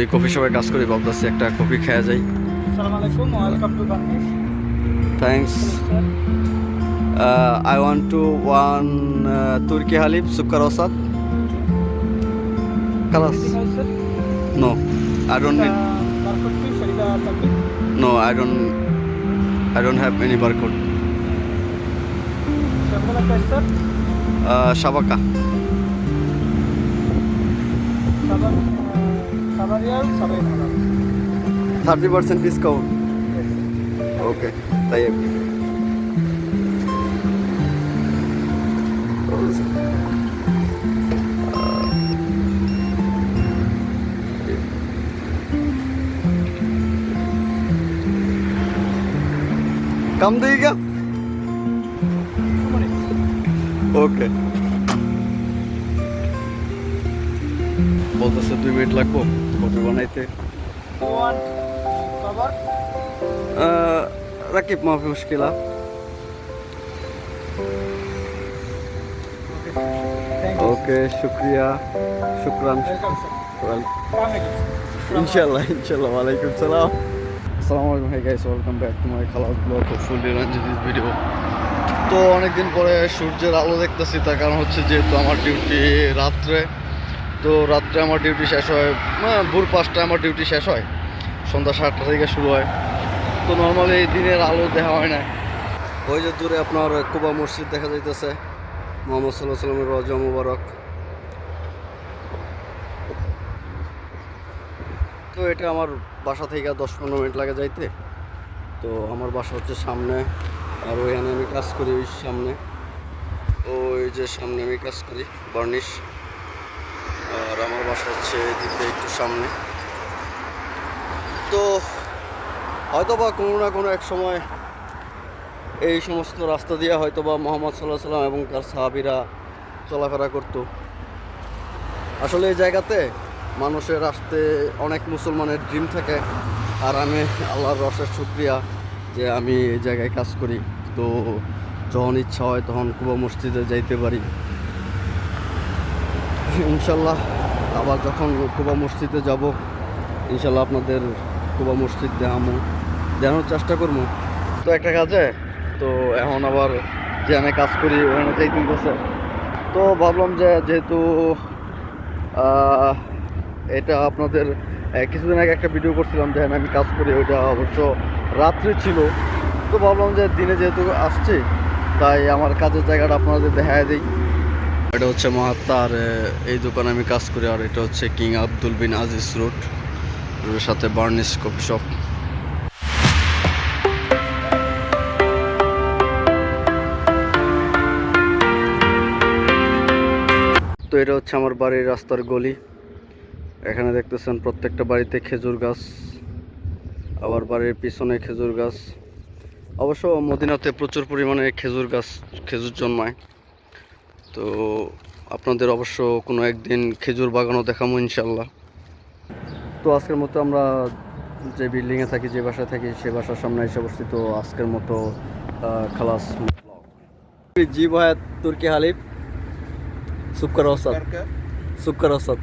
এই কফি শপে কাজ করি ভাবতেছি একটা কফি খাওয়া যাই। Thanks I want to one তুর্কি হালিফ সুকার ওসাদ Kalash no I don't need no don't I don't have any barcode সাবাকা সাবাকা Thirty percent discount Yes. Okay তাই कम देगा Two minutes. বলতেছে দুই মিনিট লাগবো কফি বানাইতে। রাকিব মাফি মুশকিলা. ওকে শুক্রিয়া শুক্রান. ইনশাল্লাহ ইনশাল্লাহ ওয়ালাইকুম সালাম। আসসালামু আলাইকুম hi guys welcome back to my খালাস ব্লগ অফ ফুল দিস ভিডিও তো অনেকদিন পরে সূর্যের আলো দেখতেছি তার কারণ হচ্ছে যেহেতু আমার ডিউটি রাত্রে। তো রাত্রে আমার ডিউটি শেষ হয় মানে ভোর পাঁচটায় আমার ডিউটি শেষ হয়। সন্ধ্যা সাতটা থেকে শুরু হয়। তো নর্মালি দিনের আলো দেখা হয় না। ওই যে দূরে আপনার কুবা মসজিদ দেখা যাইতেছে। মোহাম্মদ সাল্লাহ সাল্লামের রজা মুবারক। তো এটা আমার বাসা থেকে দশ পনেরো মিনিট লাগে যাইতে। তো আমার বাসা হচ্ছে সামনে। আর ওইখানে আমি কাজ করি, ওই সামনে। ওই যে সামনে আমি কাজ করি, বার্নিশ। আর আমার বাসা হচ্ছে এদিকে একটু সামনে। তো হয়তো বা কোনো না কোনো এক সময় এই সমস্ত রাস্তা দিয়ে হয়তো বা মোহাম্মদ সাল্লাহ সাল্লাম এবং তার সাহাবিরা চলাফেরা করতো। আসলে এই জায়গাতে মানুষের আসতে অনেক মুসলমানের ড্রিম থাকে আর আমি আল্লাহর রসের শুক্রিয়া যে আমি এই জায়গায় কাজ করি। তো যখন ইচ্ছা হয় তখন কুবা মসজিদে যাইতে পারি। ইনশাল্লাহ আবার যখন কুবা মসজিদে যাব, ইনশাল্লাহ আপনাদের কুবা মসজিদ দেখামো, দেখানোর চেষ্টা করব তো একটা কাজে, তো এখন আবার যে যেখানে কাজ করি, ওখানে যাইতে গেছে তো ভাবলাম যে যেহেতু এটা আপনাদের কিছুদিন আগে একটা ভিডিও করছিলাম, যেখানে আমি কাজ করি, ওইটা অবশ্য রাত্রে ছিল। তো ভাবলাম যে দিনে যেহেতু আসছি, তাই আমার কাজের জায়গাটা আপনাদের দেখায় দিই। এটা হচ্ছে মহাত্মা, আর এই দোকানে আমি কাজ করি, আর এটা হচ্ছে king Abdul bin Aziz road রোডের সাথে বার্নিস কফি শপ তো এটা হচ্ছে আমার বাড়ির রাস্তার গলি। এখানে দেখতেছেন প্রত্যেকটা বাড়িতে খেজুর গাছ, আবার বাড়ির পিছনে খেজুর গাছ। অবশ্য মদিনাতে প্রচুর পরিমাণে খেজুর গাছ, খেজুর জন্মায়। তো আপনাদের অবশ্য কোনো একদিন খেজুর বাগানও দেখাবো ইনশাল্লাহ। তো আজকের মতো আমরা যে বিল্ডিংয়ে থাকি যে বাসায় থাকি সে বাসার সামনে এসে অবস্থিত আজকের মতো খালাস জি ভাই তুর্কি হালিফ। সুক্কর ওসাদ সুক্কর ওসাদ